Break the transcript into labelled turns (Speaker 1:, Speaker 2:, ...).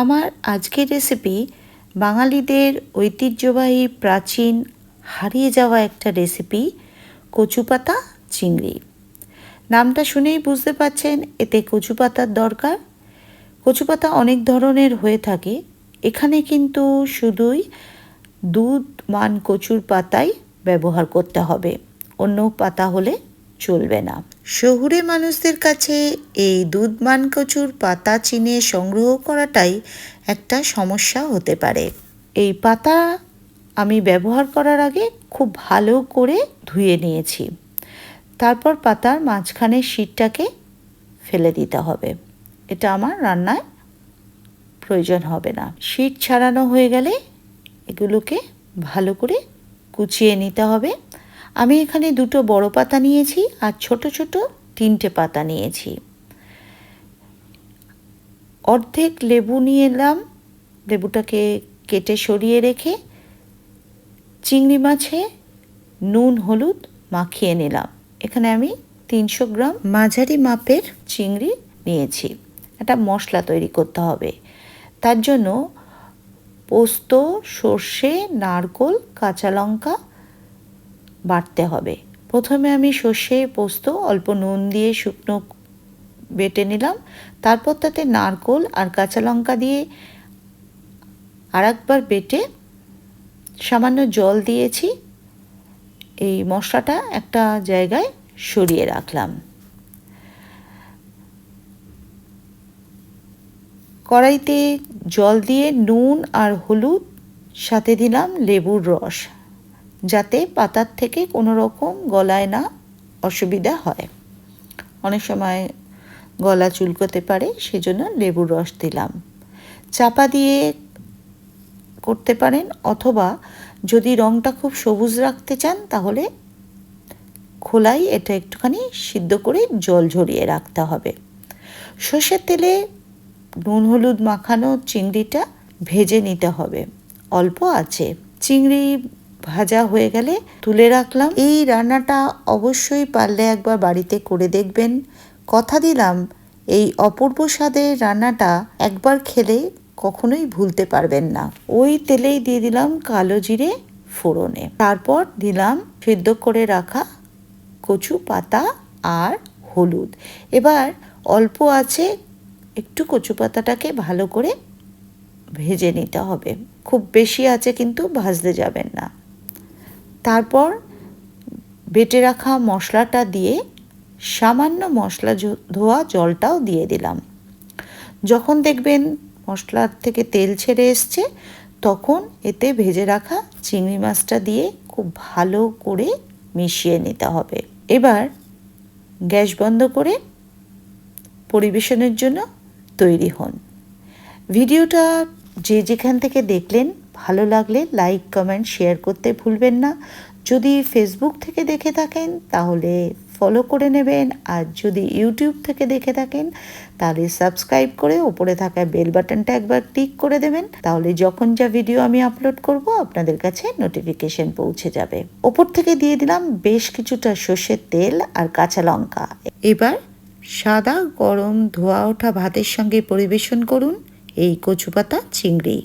Speaker 1: আমার আজকের রেসিপি বাঙালিদের ঐতিহ্যবাহী প্রাচীন হারিয়ে যাওয়া একটা রেসিপি কচু পাতা চিংড়ি। নামটা শুনেই বুঝতে পারছেন, এতে কচু পাতার দরকার। কচু পাতা অনেক ধরনের হয়ে থাকে। এখানে কিন্তু শুধুই দুধ মান কচুর পাতাই ব্যবহার করতে হবে। অন্য পাতা হলে চলবে না। শহুরে মানুষদের কাছে এই দুধ মান কচুর পাতা চিনে সংগ্রহ করাটাই একটা সমস্যা হতে পারে। এই পাতা আমি ব্যবহার করার আগে খুব ভালো করে ধুয়ে নিয়েছি। তারপর পাতার মাঝখানের শীতটাকে ফেলে দিতে হবে। এটা আমার রান্নায় প্রয়োজন হবে না। শীত ছাড়ানো হয়ে গেলে এগুলোকে ভালো করে কুচিয়ে নিতে হবে। আমি এখানে দুটো বড় পাতা নিয়েছি আর ছোট ছোট তিনটে পাতা নিয়েছি। অর্ধেক লেবু নিয়ে এলাম। লেবুটাকে কেটে সরিয়ে রেখে চিংড়ি মাছে নুন, হলুদ মাখিয়ে নিলাম। এখানে আমি তিনশো গ্রাম মাঝারি মাপের চিংড়ি নিয়েছি। একটা মশলা তৈরি করতে হবে। তার জন্য পোস্ত, সর্ষে, নারকোল, কাঁচা লঙ্কা বাটতে হবে। প্রথমে আমি সর্ষে পোস্ত, অল্প নুন দিয়ে শুকনো বেটে নিলাম। তারপর তাতে নারকোল আর কাঁচা লঙ্কা দিয়ে আর একবার বেটে সামান্য জল দিয়েছি। এই মশলাটা একটা জায়গায় সরিয়ে রাখলাম। কড়াইতে জল দিয়ে নুন আর হলুদ সাথে দিলাম লেবুর রস। যাতে পাতার থেকে কোনো রকম গলায় না অসুবিধা হয়। অনেক সময় গলা চুলকোতে পারে, সেজন্য লেবুর রস দিলাম। চাপা দিয়ে করতে পারেন, অথবা যদি রঙটা খুব সবুজ রাখতে চান, তাহলে খোলাই এটা একটুখানি সিদ্ধ করে জল ঝরিয়ে রাখতে হবে। সর্ষের তেলে নুন, হলুদ মাখানো চিংড়িটা ভেজে নিতে হবে। অল্প আছে। চিংড়ি ভাজা হয়ে গেলে তুলে রাখলাম। এই রান্নাটা অবশ্যই পারলে একবার বাড়িতে করে দেখবেন। কথা দিলাম, এই অপূর্ব স্বাদের রান্নাটা একবার খেলে কখনোই ভুলতে পারবেন না। ওই তেলেই দিয়ে দিলাম কালো জিরে ফোড়নে। তারপর দিলাম সেদ্ধ করে রাখা কচু পাতা আর হলুদ। এবার অল্প আছে একটু কচু পাতাটাকে ভালো করে ভেজে নিতে হবে। খুব বেশি আছে কিন্তু ভাজতে যাবেন না। তারপর বেটে রাখা মশলাটা দিয়ে সামান্য মশলা ধোয়া জলটাও দিয়ে দিলাম। যখন দেখবেন মশলার থেকে তেল ছেড়ে এসছে, তখন এতে ভেজে রাখা চিংড়ি মাছটা দিয়ে খুব ভালো করে মিশিয়ে নিতে হবে। এবার গ্যাস বন্ধ করে পরিবেশনের জন্য তৈরি হন। ভিডিওটা যে যেখান থেকে দেখলেন ভালো লাগলে লাইক কমেন্ট শেয়ার করতে ভুলবেন না। যদি ফেসবুক থেকে দেখে থাকেন, তাহলে ফলো করে নেবেন। আর যদি ইউটিউব থেকে দেখে থাকেন, তাহলে সাবস্ক্রাইব করে ওপরে থাকা বেল বাটনটা একবার ক্লিক করে দেবেন। তাহলে যখন যা ভিডিও আমি আপলোড করব, আপনাদের কাছে নোটিফিকেশন পৌঁছে যাবে। ওপর থেকে দিয়ে দিলাম বেশ কিছুটা সর্ষের তেল আর কাঁচা লঙ্কা। এবার সাদা, গরম, ধোয়া ওঠা ভাতের সঙ্গে পরিবেশন করুন। এই কচু পাতা চিংড়ি।